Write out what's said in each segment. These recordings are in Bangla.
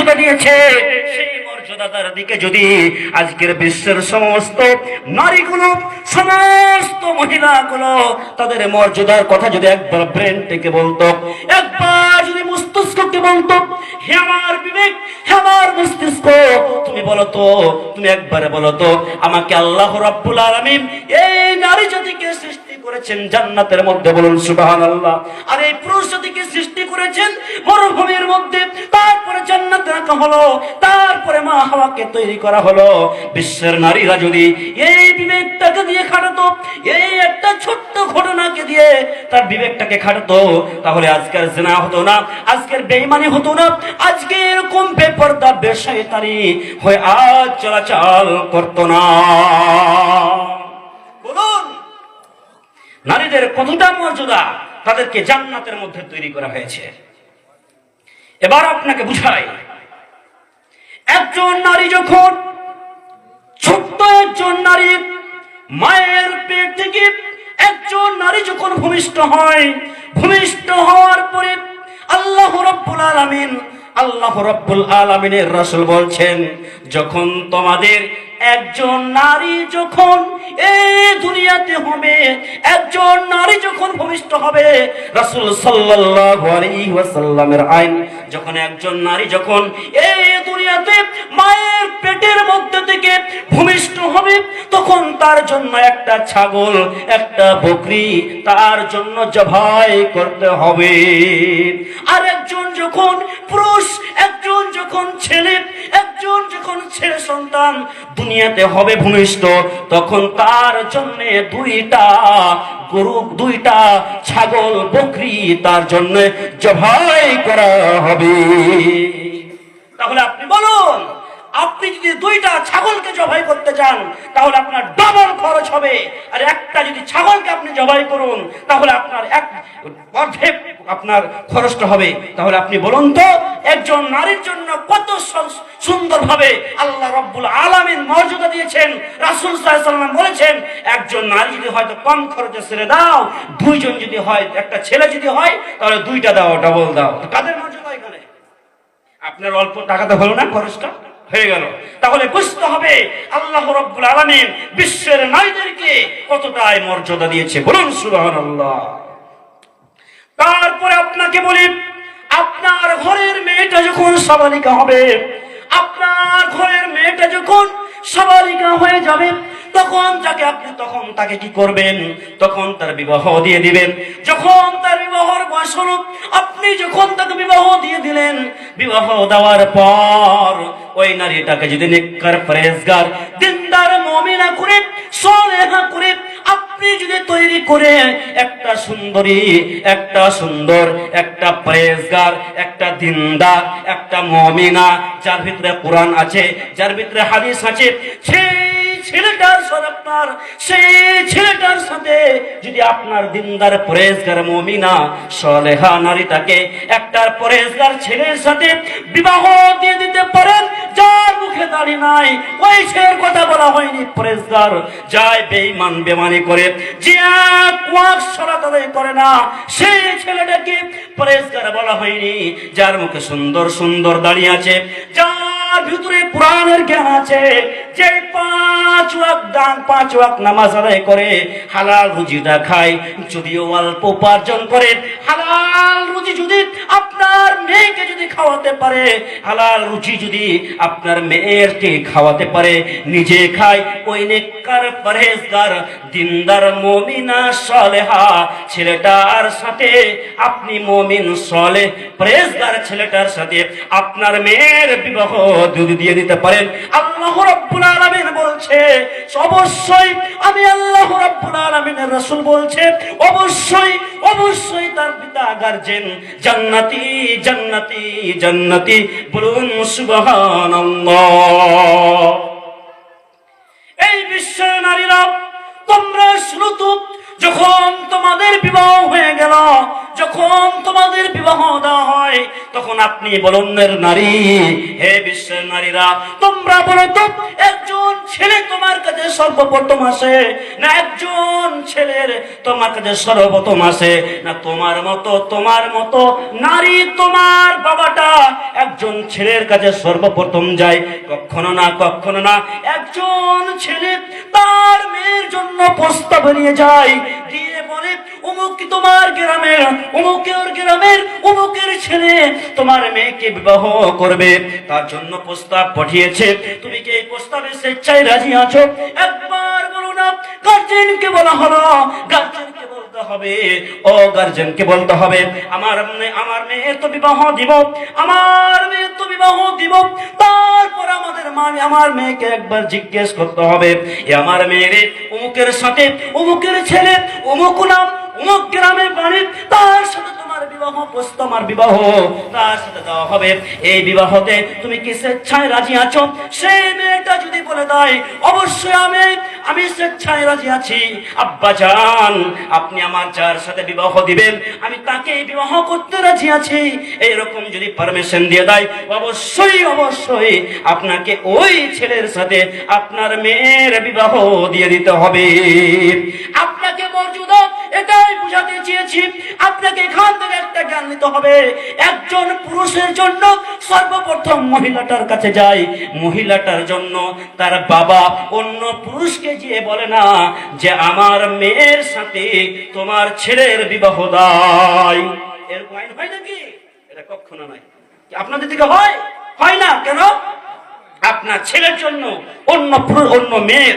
মর্যাদা দিয়েছে। সেই মর্যাদার দিকে যদি আজকের বিশ্বের সমস্ত নারীগুলো, সমস্ত মহিলাগুলো তাদের মর্যাদার কথা যদি একবার ব্রেন থেকে বলতো, একবার যদি মস্তিষ্ককে বলতো, হে আমার বিবেক, হে আমার মস্তিষ্ক, তুমি বলো তো তুমি একবারে বলো তো আমাকে আল্লাহ রাব্বুল আলামিন এই নারী জাতিকে সৃষ্টি করেছেন জান্নাতের মধ্যে বলুন সুবহানাল্লাহ। আর এই সৃষ্টি করেছেন, মরুভূমির মধ্যে, তারপরে জান্নাতে রাখা হলো, তারপরে মা হাওয়াকে তৈরি করা হলো, বিশ্বের নারীরা যদি এই বিবেকটাকে দিয়ে খাটাতো, এই একটা ছোট্ট ঘটনাকে দিয়ে তার বিবেকটাকে খাটাতো, তাহলে আজকের জেনা হতো না, আজকের বেইমানি হতো না, আজকে এরকম বেপর্দা বেশাইতারি হয়ে আজ চলাচল করতো না। নারীদের কতটা মর্যাদা তাদেরকে জান্নাতের মধ্যে তৈরি করা হয়েছে। এবার আপনাকে বুঝাই, একজন নারী যখন ছোট্ট একজন নারী মায়ের পেট থেকে একজন নারী যখন ভূমিষ্ঠ হয়, ভূমিষ্ঠ হওয়ার পরে আল্লাহ রব্বুল আলামিন, আল্লাহ রব্বুল আলামিনের রাসূল বলছেন, যখন তোমাদের একজন নারী যখন এই দুনিয়াতে হবে, একজন নারী যখন ভূমিষ্ঠ হবে, রাসূল সাল্লাল্লাহু আলাইহি আইন, যখন একজন নারী যখন এই দুনিয়াতে মায়ের পেটের মধ্যে থেকে ভূমিষ্ঠ হবে, তখন তার জন্য একটা ছাগল, একটা বকরি তার জন্য জবাই করতে হবে। আর একজন যখন সন্তান দুনিয়াতে হবে ভূমিষ্ঠ, তখন তার জন্য দুইটা গরু, দুইটা ছাগল, বকরি তার জন্য জবাই করা হবে। তাহলে আপনি বলুন আপনি যদি দুইটা ছাগলকে জবাই করতে চান, তাহলে আপনার ডবল খরচ হবে। আর একটা যদি ছাগলকে আপনি জবাই করুন, তাহলে আপনার এক অর্ধেক আপনার খরচটা হবে। তাহলে আপনি বলুন তো, একজন নারীর জন্য কত সুন্দর ভাবে আল্লাহ রব্বুল আলামিন মর্যাদা দিয়েছেন। রাসূল ওয়াসাল্লাম বলেছেন, একজন নারী যদি হয়তো কম খরচে ছেড়ে দাও, দুইজন যদি হয়, একটা ছেলে যদি হয়, তাহলে দুইটা দাও ডবল দাও। কাদের মর্যাদা এখানে? আপনার অল্প টাকাতে হলো না খরচটা? হয়ে গেল। তাহলে বুঝতে হবে আল্লাহ রব্বুল আলমিন বিশ্বের নারীদেরকে কতটাই মর্যাদা দিয়েছে। বলুন সুবহানাল্লাহ। তারপরে আপনাকে বলি, আপনার ঘরের মেয়েটা যখন সবালিকা হবে, আপনার ঘরের মেয়েটা যখন সবালিকা হয়ে যাবে। তখন যাকে আপনি, তখন তাকে কি করবেন? তখন তার বিবাহ দিয়ে দিবেন। যখন তার বিবাহর বয়স হলো, আপনি যখন তাকে বিবাহ দিয়ে দিলেন, বিবাহ দেওয়ার পর ওই নারীটাকে যদি নিকার পরেজগার দিনদার, মমিনা করে সলেহা করে আপনি যদি তৈরি করে একটা সুন্দরী, একটা সুন্দর, একটা পরেজগার, একটা দিনদার, একটা মমিনা, যার ভিতরে কোরআন আছে, যার ভিতরে হাদিস আছে, সেই ছেলেটার সাথে বিবাহ দিয়ে দিতে পারেন যার মুখে দাড়ি নাই ওই ছেলের কথা বলা হয়নি প্রেসদার যায় বেঈমান, বেমানি করে। যে এক ওয়াক সালাত আদায় করে না, সেই ছেলেটাকে প্রেসদার বলা হয়নি, যার মুখে সুন্দর সুন্দর দাঁড়িয়ে আছে। যার ভিতরে কোরআনের জ্ঞান আছে। যে পাঁচ ওয়াক দান, পাঁচ ওয়াক নামাজ আদায় করে, হালাল রুজিটা খায়, যদিও অল্প উপার্জন করে, হালাল রুজি যদি আপনার মেয়েকে যদি খাওয়াতে পারে, হালাল রুচি যদি আপনার মেয়েরকে খাওয়াতে পারে, নিজে খায়, ওই নেককার পরেজগার দিনদার মমিনা সলেহা, ছেলেটার সাথে আপনি মমিন সলে পরেজগার ছেলেটার সাথে আপনার মেয়ের বিবাহ যদি দিয়ে দিতে পারেন, আল্লাহ রাব্বুল আলামিন বলছে, অবশ্যই আমি আল্লাহ রাব্বুল আলামিনের রাসূল বলছে, অবশ্যই অবশ্যই তার পিতা গার্জেন, জান্নাতি জান্নাতি জান্নাতি, বলুন সুবহানাল্লাহ। এই বিশ্বের নারীরা, তোমরা শুনো যখন তোমাদের বিবাহ হয়ে গেল, যখন তোমাদের বিবাহ দেওয়া হয়, তখন আপনি বলন্নের নারী, হে বিশ্বের নারীরা, তোমরা বলো তো, একজন ছেলে তোমার কাছে সর্বপ্রথম আসে, না একজন ছেলের তোমার কাছে সর্বপ্রথম আসে, না তোমার মতো তোমার মতো নারী তোমার বাবাটা একজন ছেলের কাছে সর্বপ্রথম যায়, কখনো না কখনো না, একজন ছেলে তার মেয়ের জন্য প্রস্তাব নিয়ে যায়, দিয়ে বলে, অমুক তোমার গ্রামের, অমুকের গ্রামের অমুকের ছেলে তোমার মেয়েকে বিবাহ করবে। তার জন্য প্রস্তাব পাঠিয়েছে। তুমি কি এই প্রস্তাবে স্বেচ্ছায় রাজি আছো? একবার বলো না গার্জেনকে বলা হলো। গার্জেনকে বলতে হবে। ও গার্জেনকে বলতে হবে, আমার আমার মেয়ের তো বিবাহ দিব, আমার মেয়ের তো বিবাহ দিব। তারপর আমাদের মা আমার মেয়েকে একবার জিজ্ঞেস করতে হবে, এ আমার মেয়ের অমুকের সাথে অমুকের ছেলে অমুক নাম অমুক গ্রামে বাড়ি, তার সাথে বিবাহ আমার বিবাহ। তার সাথে দেওয়া হবে, এই বিবাহতে তুমি কি স্বেচ্ছায় রাজি আছো? সেই মেয়েটা যদি বলে দেয়, অবশ্যই আমি আমি স্বেচ্ছায় রাজি আছি। আব্বা আপনি আমার যার সাথে বিবাহ দিবেন, আমি তাকে বিবাহ করতে রাজি আছি। এইরকম যদি পারমিশন দিয়ে দেয়, অবশ্যই অবশ্যই, আপনাকে ওই ছেলের সাথে আপনার মেয়ের বিবাহ দিয়ে দিতে হবে। আপনাকে মর্যাদা এটাই বুঝাতে চেয়েছি, আপনাকে এখান থেকে একটা জ্ঞান নিতে হবে। একজন পুরুষের জন্য সর্বপ্রথম মহিলাটার কাছে যায় মহিলাটার জন্য তার বাবা অন্য পুরুষকে গিয়ে বলে না যে, আমার মেয়ের সাথে তোমার ছেলের বিবাহ দায় এরকম আইন হয় নাকি? এটা কখনো নয়। আপনাদের দিকে হয়? হয় না? কেন? আপনার ছেলের জন্য অন্য অন্য মেয়ের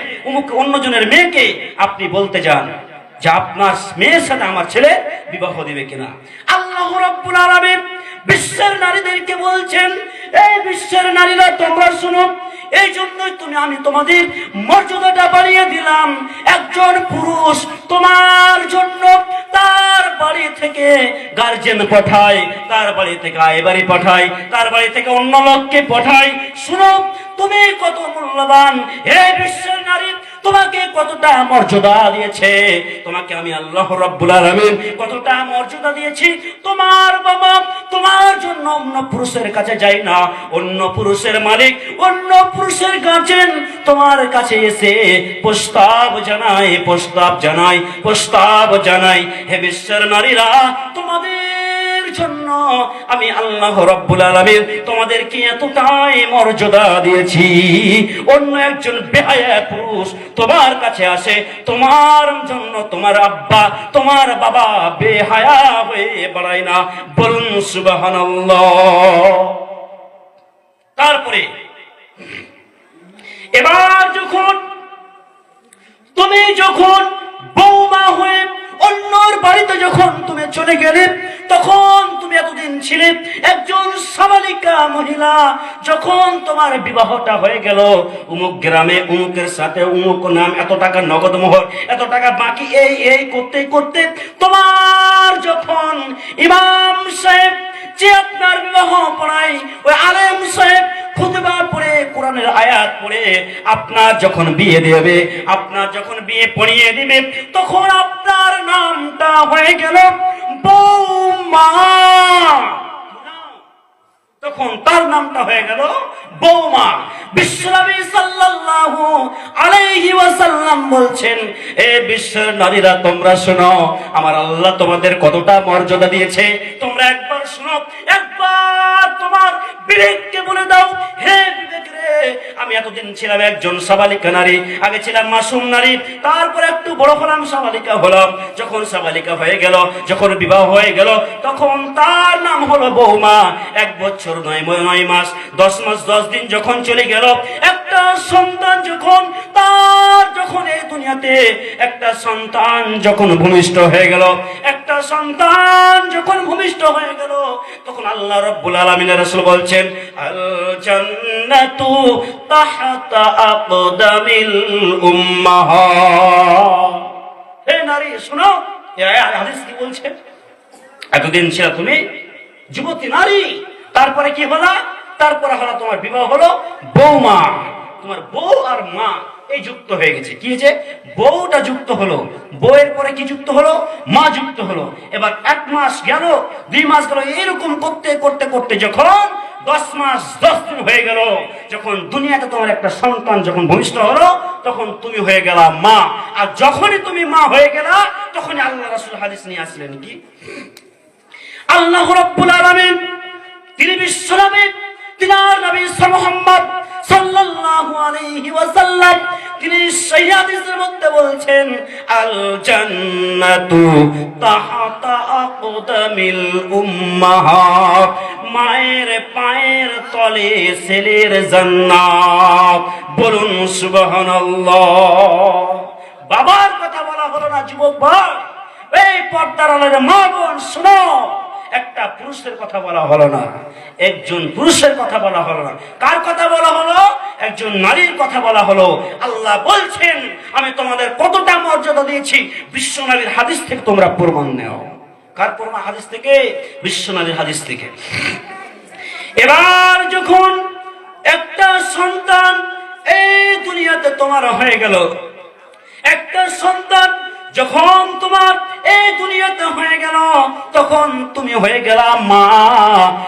অন্যজনের মেয়েকে আপনি বলতে যান। যে আপনার মেয়ের সাথে আমার ছেলে বিবাহ কিনা। আল্লাহ রাব্বুল বিশ্বের নারীদেরকে বলছেন, এই বিশ্বের নারীরা, তোমরা শুনো, এই জন্যই তুমি, আমি তোমাদের মর্যাদাটা বাড়িয়ে দিলাম। একজন পুরুষ তোমার জন্য তার বাড়ি থেকে গার্জেন পাঠায়, তার বাড়ি থেকে আয় বাড়ি পাঠায়, তার বাড়ি থেকে অন্য লোককে পাঠায়। শুনো, তুমি কত মূল্যবান হে বিশ্বের নারী তোমাকে কতটা মর্যাদা দিয়েছে? তোমাকে আমি আল্লাহ রব্বুল আলামিন কতটা মর্যাদা দিয়েছি? তোমার বাবা তোমার জন্য অন্য পুরুষের কাছে যাই না। অন্য পুরুষের মালিক, অন্য পুরুষের গার্জেন তোমার কাছে এসে প্রস্তাব জানাই প্রস্তাব জানাই প্রস্তাব জানাই হে বিশ্বের নারীরা, তোমাদের জন্য আমি আল্লাহ রব্বুল আলামিন তোমাদেরকে এতটাই মর্যাদা দিয়েছি। অন্য একজন বেহায়া পুরুষ তোমার কাছে আসে, তোমার জন্য তোমার আব্বা, তোমার বাবা বেহায়া হয়ে বেড়ায় না। বলুন সুবহানাল্লাহ। তারপরে, এবার যখন তুমি যখন বৌমা হয়ে অন্যর বাড়িতে যখন তুমি চলে গেলে, তখন তুমি এতদিন ছিলে একজন সাবালিকা মহিলা। যখন তোমার বিবাহটা হয়ে গেল, উমুক গ্রামে, উমুকের সাথে, উমুক নাম, এত টাকা নগদ মোহর, এত টাকা বাকি, এই এই, করতে করতে তোমার যখন ইমাম সাহেব, যে আপনার বিবাহ পড়াই ওই আলেম সাহেব পড়ে কোরআনের আয়াত পড়ে আপনার যখন বিয়ে দেবে, আপনার যখন বিয়ে পড়িয়ে দিবে, তখন আপনার নামটা হয়ে গেল বৌমা। তখন তার নামটা হয়ে গেল বৌমা। বিশ্বনবী সাল্লাল্লাহু আলাইহি ওয়াসাল্লাম বলছেন, এ বিশ্বের নারীরা, তোমরা শোনো, আমার আল্লাহ তোমাদের কতটা মর্যাদা দিয়েছে। তোমরা একবার শোনো, একবার তোমার বিবেককে বলে দাও আমি এতদিন ছিলাম একজন সাবালিকা নারী, আগে ছিলাম মাসুম নারী, তারপর একটু বড় হলাম সাবালিকা হলাম। যখন সাবালিকা হয়ে গেল, যখন বিবাহ হয়ে গেল, তখন তার নাম হলো বৌমা। এক বছর নয় নয় মাস, দশ মাস, দশ দিন যখন চলে গেল একটা সন্তান যখন, তার যখন এই দুনিয়াতে একটা সন্তান যখন ভূমিষ্ঠ হয়ে গেল, একটা সন্তান যখন ভূমিষ্ঠ হয়ে গেল, তখন আল্লাহ রব্বুল আলামিনের রাসূল বলছেন শোনো কি বলছে? এতদিন ছিল তুমি যুবতী নারী, তারপরে কি হলো? তারপরে হলো তোমার বিবাহ হলো বৌমা। তোমার বউ আর মা এই যুক্ত হয়ে গেছে। কি হয়েছে? বউটা যুক্ত হলো। বউয়ের পরে কি যুক্ত হলো? মা যুক্ত হলো। এবার এক মাস গেল, দুই মাস গেল, এরকম করতে করতে করতে যখন দশ মাস, দশ দিন হয়ে গেল, যখন দুনিয়াতে তোমার একটা সন্তান যখন ভূমিষ্ঠ হলো, তখন তুমি হয়ে গেলা মা। আর যখনই তুমি মা হয়ে গেলা, তখনই আল্লাহ রাসূল হাদিস নিয়ে আসলেন কি? আল্লাহ রাব্বুল আলামিন, তিনি বিশ্বনবী তিনার নবী মোহাম্মদ মায়ের পায়ের তলে ছেলের জান্নাত। বলুন সুবহানাল্লাহ। বাবার কথা বলা হলো না, যুবক ভাই। এই পর্দার মা বোন, শোনো। পুরুষের কথা বলা হলো না। একজন পুরুষের কথা বলা হলো না। কার কথা বলা হলো? একজন নারীর কথা বলা হলো। আল্লাহ বলছেন, আমি তোমাদের কতটা মর্যাদা দিয়েছি। বিশ্ব নারীর হাদিস থেকে তোমরা প্রমাণ নেও। কার প্রমাণ? হাদিস থেকে? বিশ্ব নারীর হাদিস থেকে। এবার যখন একটা সন্তান এই দুনিয়াতে তোমার হয়ে গেল, একটা সন্তান যখন তোমার এই দুনিয়াতে হয়ে গেল, তখন তুমি হয়ে গেলা মা।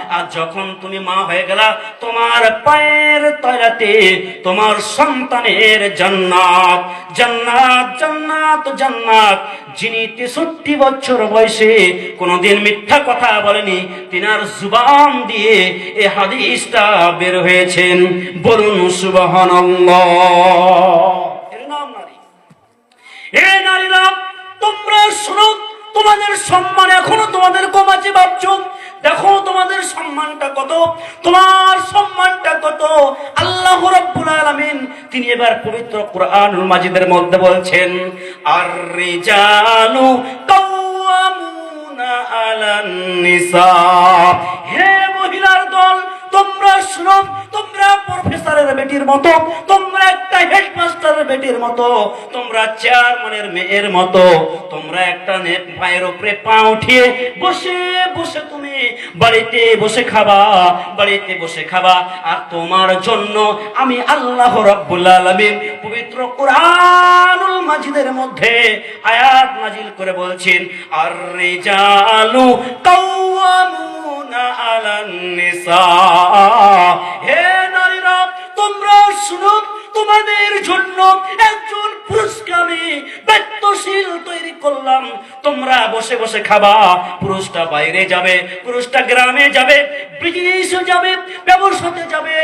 আর যখন তুমি মা হয়ে গেলা, তোমার পায়ের তলাতে তোমার সন্তানের জান্নাত। জান্নাত জান্নাত জান্নাত। যিনি তেষট্টি বছর বয়সে কোনোদিন মিথ্যা কথা বলেনি, তিনার জুবান দিয়ে এ হাদিসটা বের হয়েছেন। বলুন নারী তোমরা তোমাদের সম্মান এখনও তোমাদের কমাচ্ছে দেখো তোমাদের সম্মানটা কত, তোমার সম্মানটা কত। আল্লাহ রাব্বুল আলামিন, তিনি এবার পবিত্র কোরআনুল মাজিদের মধ্যে বলছেন আর রিজালু কাওয়ামুনা আলান নিসা হে তোমরা শুনো তোমরা প্রফেসরের বেটির মতো, তোমরা একটা হেডমাস্টারের বেটির মতো, তোমরা চেয়ারম্যানের মেয়ের মতো, তোমরা একটা নেট পায়ের উপরে পা উঠিয়ে বসে বসে তুমি বাড়িতে বসে খাবা, বাড়িতে বসে খাবা। আর তোমার জন্য আমি আল্লাহ রাব্বুল আলামিন পবিত্র কোরআনুল মাজিদের মধ্যে আয়াত নাজিল করে বলছেন, আর রিজালু কাওয়ামুনা আলান নিসা। জন্য একজন পুরুষকে ব্যক্তশীল তৈরি করলাম। তোমরা বসে বসে খাবা। পুরুষটা বাইরে যাবে, পুরুষটা গ্রামে যাবে বিজনেসে যাবে, ব্যবসাতে যাবে,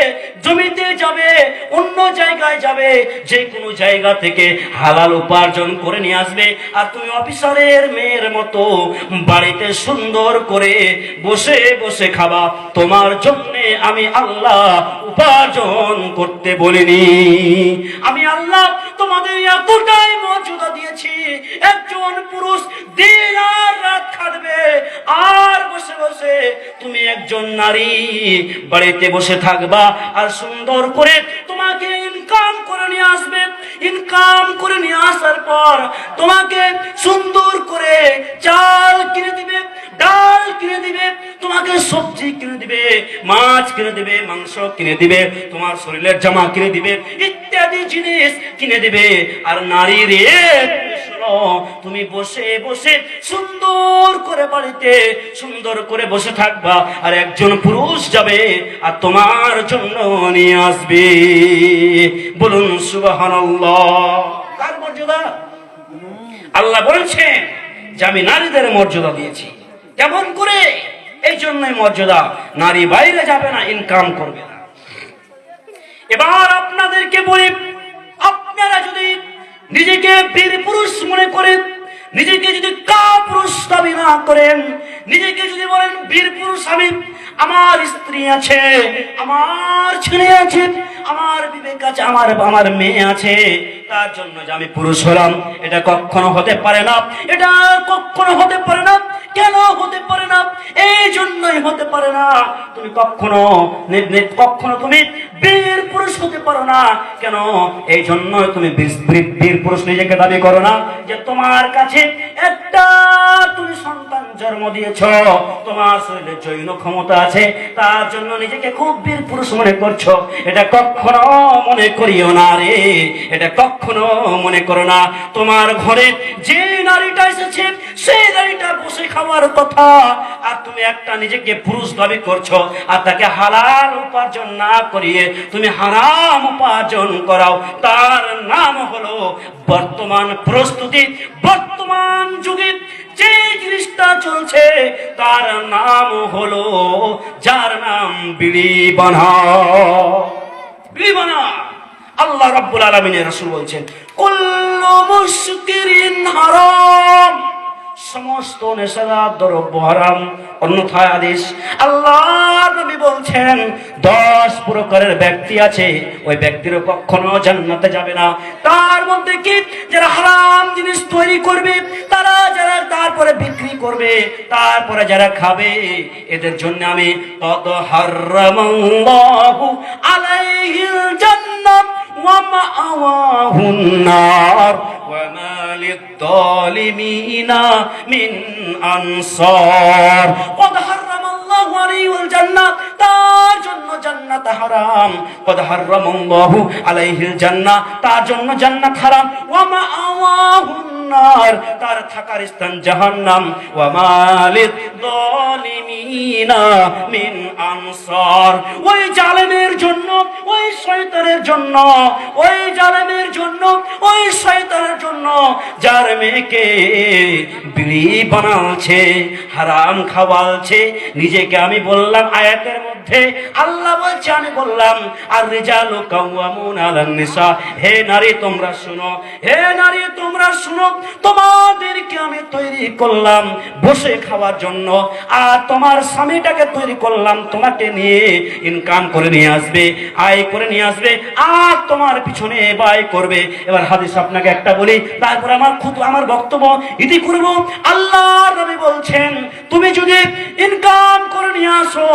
জমিতে যাবে, অন্য জায়গায় যাবে, যে কোনো জায়গা থেকে হালাল উপার্জন করে নিয়ে আসবে। আর তুমি অফিসারের মেয়ের মতো বাড়িতে সুন্দর করে বসে বসে খাবা। তোমার জন্যে আমি আল্লাহ উপার্জন করতে বলিনি। আমি আল্লাহ তোমাদের এতটাই মর্যাদা দিয়েছি, একজন পুরুষ দিন আর রাত খাটবে, আর বসে বসে তুমি একজন নারী, বাড়িতে বসে থাকবা আর সুন্দর করে তোমাকে ইনকাম করে নিয়ে আসবে। ইনকাম করে নিয়ে আসার পর তোমাকে সুন্দর করে চাল কিনে দিবে ডাল কিনে দিবে, তোমাকে সবজি কিনে দিবে, মাছ কিনে দিবে, মাংস কিনে দিবে, তোমার শরীরের জামা কিনে দিবে, ইত্যাদি জিনিস কিনে দিবে। আর নারী রে তুমি বসে বসে সুন্দর করে বাড়িতে, সুন্দর করে বসে থাকবা, আর একজন পুরুষ যাবে, আর তোমার জন্য নিয়ে আসবে। বলুন, সুবহানাল্লাহ। কার মর্যাদা? আল্লাহ বলছেন যে, আমি নারীদের মর্যাদা দিয়েছি। কেমন করে এই জন্যই মর্যাদা, নারী বাইরে যাবে না, ইনকাম করবে না। এবার আপনাদেরকে বলি, আপনারা যদি নিজেকে বীর পুরুষ মনে করেন, নিজেকে যদি কা পুরুষ দাবি না করেন, নিজেকে যদি বলেন, বীর পুরুষ আমি, আমার স্ত্রী আছে, আমার ছেলে আছে, আমার বিবেক আছে, আমার আমার মেয়ে আছে তার জন্য যে আমি পুরুষ হলাম, এটা কখনো হতে পারে না। এটা কখনো হতে পারে না। কেন হতে পারে না? এই জন্যই হতে পারে না। তুমি কখনো কখনো তুমি বীর পুরুষ হতে পারো না। কেন? এই জন্য তুমি বীর পুরুষ নিজেকে দাবি করো না যে তোমার কাছে একটা তুমি সন্তান জন্ম দিয়েছ। তোমার শরীরে জৈন ক্ষমতা আছে। তার জন্য নিজেকে খুব বীর পুরুষ মনে করছ। এটা কখনো মনে করিও না রে। এটা কখনো মনে করো না, তোমার ঘরে যে নারীটা এসেছে সেই নারীটা বসে খাওয়ার কথা। আর তুমি একটা নিজেকে পুরুষ দাবি করছ, আর তাকে হালাল উপার্জন না করিয়ে তুমি হারাম উপার্জন করাও। তার নাম হলো বর্তমান প্রস্তুতি, বর্তমান যুগে যে জিনিসটা চলছে, তার নাম হলো, যার নাম বিড়ি বানা বিড়ি বানা আল্লাহ রাব্বুল আলামিনের রাসূল বলছেন, কুল্লু মুশকিরিন হারাম। সমস্ত নেশাদার দ্রব্য হারাম। অন্যথায় আদেশ, আল্লাহ নবী বলছেন দশ প্রকারের ব্যক্তি আছে, ওই ব্যক্তির কখনো জান্নাতে যাবে না। তার মধ্যে কি? যারা হারাম জিনিস তৈরি করবে, তারা যারা তারপরে বিক্রি করবে, তারপরে যারা খাবে, এদের জন্য আমি তত হারামাল্লাহু আলাইহিল জান্নাত ওয়া মাআওয়াহুন নার ওয়া মা লিদ্দালিমিনা মিন আনসার। কত হারামাল্লাহু আলাইহিল জান্নাত জান্নাত হারাম। কদ হারামাল্লাহু আলাইহিল জান্নাহ তার জন্য জান্নাত হারাম। ওয়া মাআওয়াহুন আওয়াহুন্নার তার থাকার স্থান ওয়ামা লিয-যালিমিনা মিন আনসার ওই জালেমের জন্য, ওই শয়তানের জন্য, ওই জালেমের জন্য, ওই শয়তানের জন্য যার মেয়েকে বিড়ি বানালছে, হারাম খাওয়ালছে, নিজেকে আমি বললাম আয়াতের মধ্যে, আল্লাহ বলছে, আমি বললাম আর রেজালু কাওয়ামুন আলান নিসা। হে নারী, তোমরা শুনো, হে নারী, তোমরা শুনো তোমাদেরকে আমি তৈরি করলাম বসে খাওয়ার জন্য, আর তোমার স্বামীটাকে তৈরি করলাম, তোমাকে নিয়ে ইনকাম করে নিয়ে আসবে, আয় করে নিয়ে আসবে, আর তোমার পিছনে ব্যয় করবে। এবার হাদিস আপনাকে একটা বলি, তারপর আমার খুব আমার বক্তব্য ইতি করব আল্লাহ নবী বলছেন, তুমি যদি ইনকাম করে নিয়ে আসো,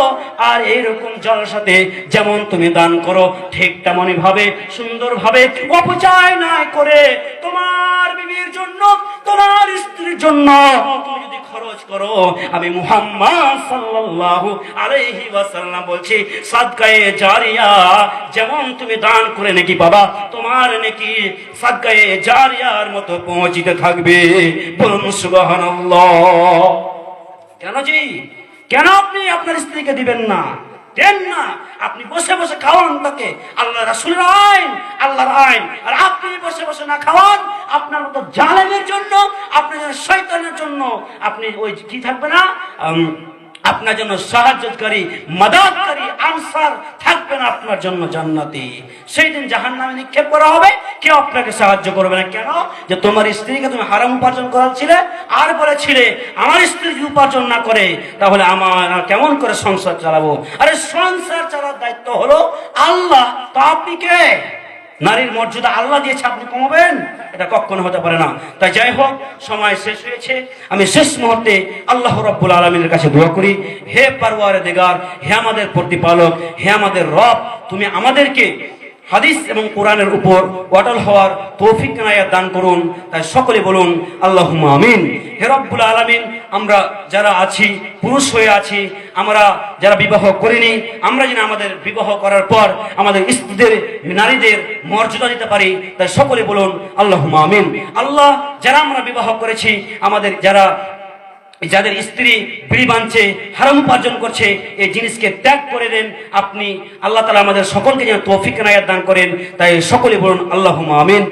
আর এইরকম জলসাতে যেমন তুমি দান করো, ঠিক তেমনই ভাবে সুন্দর ভাবে অপচয় না করে জন্য। যদি খরচ করো, আমি মুহাম্মদ সাল্লাল্লাহু আলাইহি ওয়াসাল্লাম বলছি, সাদকায়ে জারিয়া, যেমন তুমি দান করে নাকি বাবা, তোমার নাকি সাদকায়ে জারিয়ার মতো পৌঁছিতে থাকবে। বলুন, সুবহানাল্লাহ। কেন জি? কেন আপনি আপনার স্ত্রীকে দিবেন না? দেন না। আপনি বসে বসে খাওয়ান তাকে। আল্লাহ রাসুলের আইন, আল্লাহর আইন। আর আপনি বসে বসে না খাওয়ান, আপনার মতো জালেমের জন্য, আপনার শৈতানের জন্য আপনি ওই কি থাকবে না? আপনার জন্য সাহায্যকারী মাদাতকারী আনসার থাকবে না আপনার জন্য জান্নাতি। সেই দিন জাহান নামে নিক্ষেপ করা হবে। কেউ আপনাকে সাহায্য করবে না। কেন? যে তোমার স্ত্রীকে তুমি হারাম উপার্জন করাচ্ছিলে আর বলেছিলে, আমার স্ত্রী যদি উপার্জন না করে, তাহলে আমার কেমন করে সংসার চালাবো? আরে সংসার চালার দায়িত্ব হলো আল্লাহ। তা আপনি কে? নারীর মর্যাদা আল্লাহ দিয়েছে, আপনি কমাবেন? এটা কখনো হতে পারে না। তাই যাই হোক, সময় শেষ হয়েছে। আমি শেষ মুহূর্তে আল্লাহ রব্বুল আলমিনের কাছে দোয়া করি, হে পারওয়ারে দেগার হে আমাদের প্রতিপালক, হে আমাদের রব, তুমি আমাদেরকে হাদিস এবং কোরআনের উপর অটল হওয়ার তৌফিক নায়াত দান করুন। তাই সকলে বলুন আল্লাহ আমিন। হে রব্বুল আলমিন আমরা যারা আছি, পুরুষ হয়ে আছি, আমরা যারা বিবাহ করিনি, আমরা যেন আমাদের বিবাহ করার পর আমাদের স্ত্রীদের, নারীদের মর্যাদা দিতে পারি, তাই সকলে বলুন আল্লাহ আমিন। আল্লাহ যারা আমরা বিবাহ করেছি, আমাদের যারা, যাদের স্ত্রী বিড়ি বাঁধছে হারাম উপার্জন করছে, এই জিনিসকে ত্যাগ করে দেন, আপনি, আল্লাহ তালা আমাদের সকলকে যেন তৌফিক নায়াত দান করেন, তাই সকলে বলুন আল্লাহ আমিন।